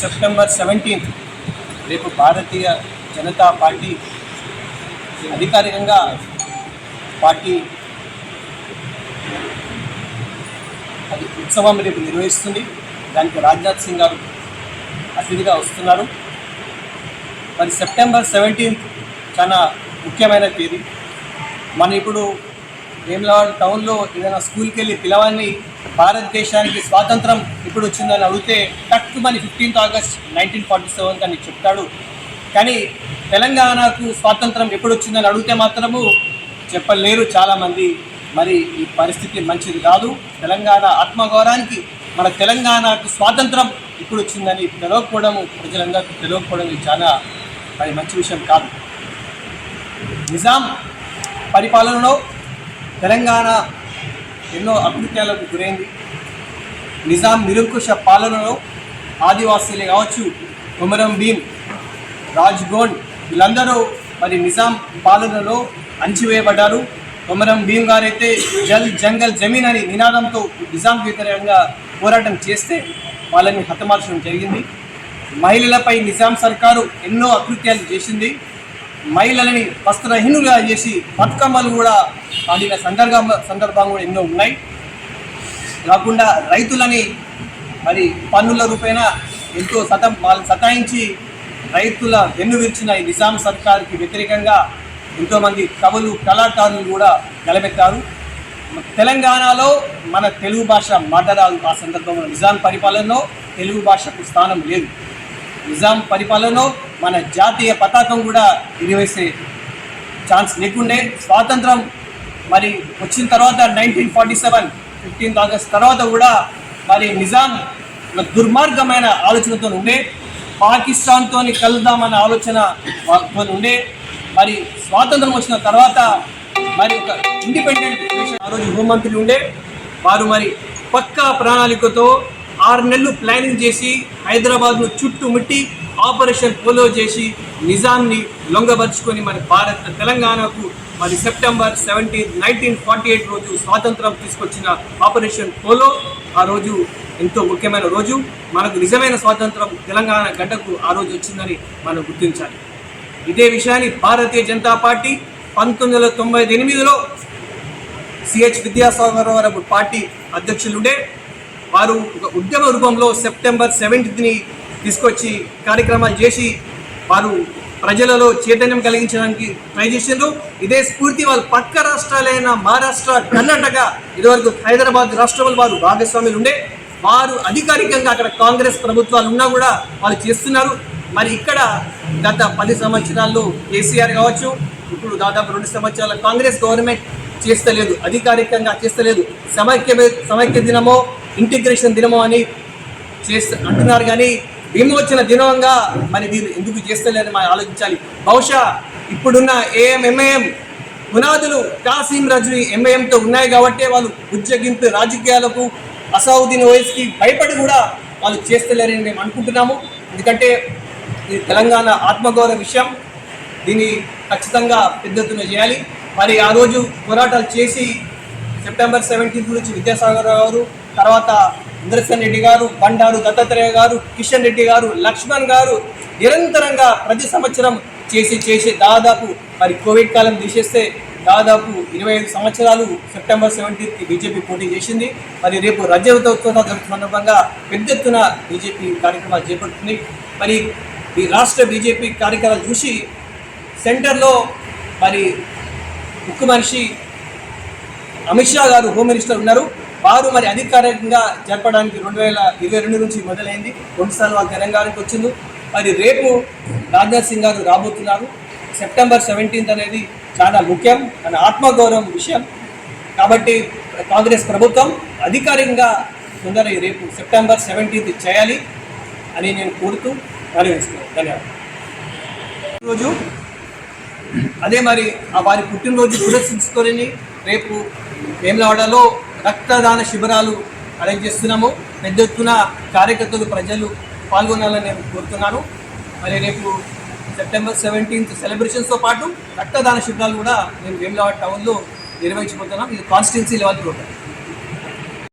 September seventeenth రేపు Bharatiya Janata party అధికారికంగా party అది ఉత్సవం రేపు నిర్వహిస్తుంది. దానికి రాజ్నాథ్ సింగ్ గారు అతిథిగా వస్తున్నారు. మరి సెప్టెంబర్ సెవెంటీన్త్ చాలా ముఖ్యమైన తేదీ. మనం ఇప్పుడు వేములవాడ టౌన్లో ఏదైనా స్కూల్కి వెళ్ళి పిల్లవాడిని భారతదేశానికి స్వాతంత్రం ఇప్పుడు వచ్చిందని అడిగితే టక్ మని fifteenth August nineteen forty seven అని చెప్తాడు. కానీ తెలంగాణకు స్వాతంత్రం ఎప్పుడు వచ్చిందని అడిగితే మాత్రము చెప్పలేరు చాలామంది. మరి ఈ పరిస్థితి మంచిది కాదు. తెలంగాణ ఆత్మగౌరవానికి మన తెలంగాణకు స్వాతంత్రం ఇప్పుడు వచ్చిందని తెలియకపోవడం ప్రజలందరికీ తెలియకపోవడం చాలా మరి మంచి విషయం కాదు. నిజాం పరిపాలనలో తెలంగాణ ఎన్నో అకృత్యాలకు గురైంది. నిజాం నిరంకుశ పాలనలో ఆదివాసీలే కావచ్చు కొమరం భీం రాజ్ గోండ్ వీళ్ళందరూ మరి నిజాం పాలనలో అంచివేయబడ్డారు కొమరం భీం గారైతే జల్ జంగల్ జమీన్ అని నినాదంతో నిజాం వ్యతిరేకంగా పోరాటం చేస్తే వాళ్ళని హతమార్చడం జరిగింది. మహిళలపై నిజాం సర్కారు ఎన్నో అకృత్యాలు చేసింది. మహిళలని వస్త్రహీనులుగా చేసి బతుకమ్మలు కూడా ఆడిన సందర్భం సందర్భం కూడా ఎన్నో ఉన్నాయి. కాకుండా రైతులని మరి పన్నుల రూపేణ ఎంతో సత వాళ్ళని సతాయించి రైతుల వెన్ను విరిచిన ఈ నిజాం సర్కార్కి వ్యతిరేకంగా ఎంతోమంది కవులు కళాకారులు కూడా నిలబెట్టారు తెలంగాణలో మన తెలుగు భాష మాట్లాడాలి ఆ సందర్భంలో నిజాం పరిపాలనలో తెలుగు భాషకు స్థానం లేదు. నిజాం పరిపాలనలో మన జాతీయ పతాకం కూడా ఎగివేసే ఛాన్స్ లేకుండే స్వాతంత్రం మరి వచ్చిన తర్వాత nineteen forty seven fifteenth August తర్వాత కూడా మరి నిజాం దుర్మార్గమైన ఆలోచనతో ఉండే పాకిస్తాన్తో కలుద్దామన్న ఆలోచన ఉండే మరి స్వాతంత్రం వచ్చిన తర్వాత మరి ఒక ఇండిపెండెంట్ ఆ రోజు హోంమంత్రి ఉండే వారు మరి పక్కా ప్రణాళికతో ఆరు నెలలు ప్లానింగ్ చేసి హైదరాబాద్ను చుట్టుముట్టి ఆపరేషన్ పోలో చేసి నిజాన్ని లొంగబరుచుకొని మరి భారత తెలంగాణకు మరి September seventeen nineteen forty eight రోజు స్వాతంత్రం తీసుకొచ్చిన ఆపరేషన్ పోలో ఆ రోజు ఎంతో ముఖ్యమైన రోజు. మనకు నిజమైన స్వాతంత్రం తెలంగాణ గడ్డకు ఆ రోజు వచ్చిందని మనం గుర్తించాలి. ఇదే విషయాన్ని భారతీయ జనతా పార్టీ పంతొమ్మిది వందల తొంభై ఎనిమిదిలో సిహెచ్ విద్యాసాగరరావు పార్టీ అధ్యక్షులుండే. వారు ఒక ఉద్యమ రూపంలో సెప్టెంబర్ సెవెంటీన్త్ని తీసుకొచ్చి కార్యక్రమాలు చేసి వారు ప్రజలలో చైతన్యం కలిగించడానికి ట్రై చేసిండ్రు. ఇదే స్ఫూర్తి వాళ్ళ పక్క రాష్ట్రాలైన మహారాష్ట్ర కర్ణాటక ఇదివరకు హైదరాబాద్ రాష్ట్రంలో వారు భాగస్వాములు ఉండే. వారు అధికారికంగా అక్కడ కాంగ్రెస్ ప్రభుత్వాలు ఉన్నా కూడా వాళ్ళు చేస్తున్నారు. మరి ఇక్కడ గత పది సంవత్సరాల్లో కేసీఆర్ కావచ్చు ఇప్పుడు దాదాపు రెండు సంవత్సరాల కాంగ్రెస్ గవర్నమెంట్ చేస్తలేదు అధికారికంగా చేస్తలేదు. సమైక్య సమైక్య దినమో ఇంటిగ్రేషన్ దినమో అని చేస్త అంటున్నారు కానీ విమోచన దినంగా మరి వీరు ఎందుకు చేస్తలేరని మనం ఆలోచించాలి. బహుశా ఇప్పుడున్న ఏఎం ఎంఐఎం పునాదులు కాసిం రజ్వీ ఎంఐఎంతో ఉన్నాయి కాబట్టి వాళ్ళు ఉద్యోగింపు రాజకీయాలకు అసౌద్దీన్ ఓవైసీకి భయపడి కూడా వాళ్ళు చేస్తలేరని మేము అనుకుంటున్నాము. ఎందుకంటే ఇది తెలంగాణ ఆత్మగౌరవ విషయం. దీన్ని ఖచ్చితంగా పెద్ద చేయాలి. మరి ఆ రోజు పోరాటాలు చేసి సెప్టెంబర్ సెవెంటీన్త్ నుంచి విద్యాసాగర్ గారు తర్వాత ఇంద్రసేన్ రెడ్డి గారు బండారు దత్తాత్రేయ గారు కిషన్ రెడ్డి గారు లక్ష్మణ్ గారు నిరంతరంగా ప్రతి సంవత్సరం చేసి చేసి దాదాపు మరి కోవిడ్ కాలం తీసేస్తే దాదాపు ఇరవై ఐదు సంవత్సరాలు సెప్టెంబర్ సెవెంటీన్త్కి బీజేపీ పోటీ చేసింది. మరి రేపు రజతోత్సవ సందర్భంగా పెద్ద ఎత్తున బీజేపీ కార్యక్రమాలు చేపడుతుంది. మరి ఈ రాష్ట్ర బీజేపీ కార్యక్రమాలు చూసి సెంటర్లో మరి ముఖ్యమనిషి మనిషి అమిత్ షా గారు హోమ్ మినిస్టర్ ఉన్నారు. వారు మరి అధికారికంగా జరపడానికి రెండు వేల ఇరవై రెండు నుంచి మొదలైంది. రెండుసార్లు వాళ్ళు తెలంగాణకు వచ్చింది మరి రేపు రాజ్నాథ్ సింగ్ గారు రాబోతున్నారు. సెప్టెంబర్ సెవెంటీన్త్ అనేది చాలా ముఖ్యం మన ఆత్మగౌరవం విషయం. కాబట్టి కాంగ్రెస్ ప్రభుత్వం అధికారికంగా తొందర రేపు సెప్టెంబర్ సెవెంటీన్త్ చేయాలి అని నేను కోరుతూ నిర్వహిస్తున్నాను ధన్యవాదాలు. ఈరోజు అదే మరి ఆ వారి పుట్టినరోజు పురస్కరించుకొని రేపు వేములవాడలో రక్తదాన శిబిరాలు అరేంజ్ చేస్తున్నాము. పెద్ద ఎత్తున కార్యకర్తలు ప్రజలు పాల్గొనాలని నేను కోరుతున్నాను. మరి రేపు సెప్టెంబర్ సెవెంటీన్త్ సెలబ్రేషన్స్తో పాటు రక్తదాన శిబిరాలు కూడా నేను వేములవాడ టౌన్లో నిర్వహించబోతున్నాం. ఇది కాన్స్టిట్యున్సీ లెవెల్ ప్రోగ్రామ్.